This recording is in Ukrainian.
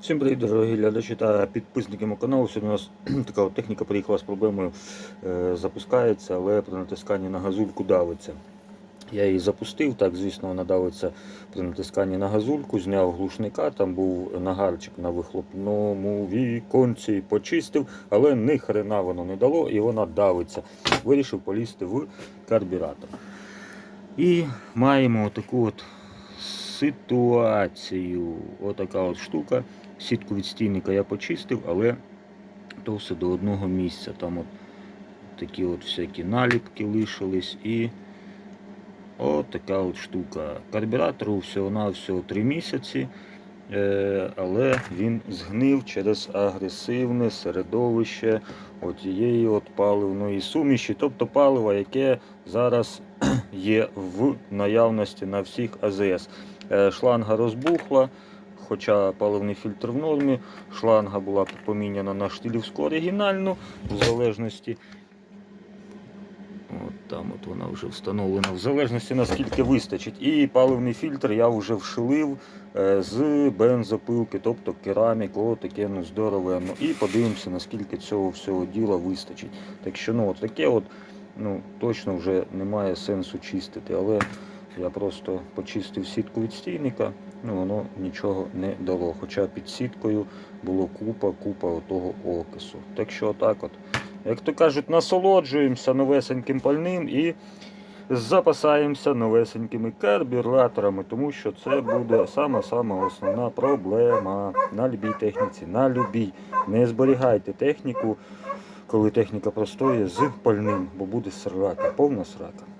Всім привіт, дорогі глядачі та підписники мого каналу. Сьогодні у нас така от техніка приїхала з проблемою. Е, запускається, але при натисканні на газульку давиться. Я її запустив, так, звісно, вона давиться при натисканні на газульку, зняв глушника, там був нагарчик на вихлопному віконці, почистив, але ні хрена воно не дало і вона давиться. Вирішив полізти в карбюратор. І маємо таку от ситуацію. Отака от штука. Сітку від стійника я почистив, але то все до одного місця. Там от такі от всякі наліпки лишились і от така от штука. Карбюратору всього-навсього 3 місяці. Е, але він згнив через агресивне середовище отієї от паливної суміші, тобто паливо, яке зараз є в наявності на всіх АЗС. Е, Шланга розбухла, хоча паливний фільтр в нормі. Шланга була поміняна на штилівську оригінальну, в залежності. От там от вона вже встановлена, в залежності наскільки вистачить. І паливний фільтр я вже вшилив е, з бензопилки, тобто керамік, о, таке ну, здорове. Ну, і подивимося, наскільки цього всього діла вистачить. Так що ну, от таке от, ну, точно вже немає сенсу чистити. Але я просто почистив сітку від стійника, ну воно нічого не дало. Хоча під сіткою було купа, купа отого окису. Так що отак от. Як то кажуть, насолоджуємося новесеньким пальним і запасаємося новесенькими карбюраторами, тому що це буде сама-сама основна проблема на любій техніці. На любій. Не зберігайте техніку, коли техніка простоє з пальним, бо буде срака, повна срака.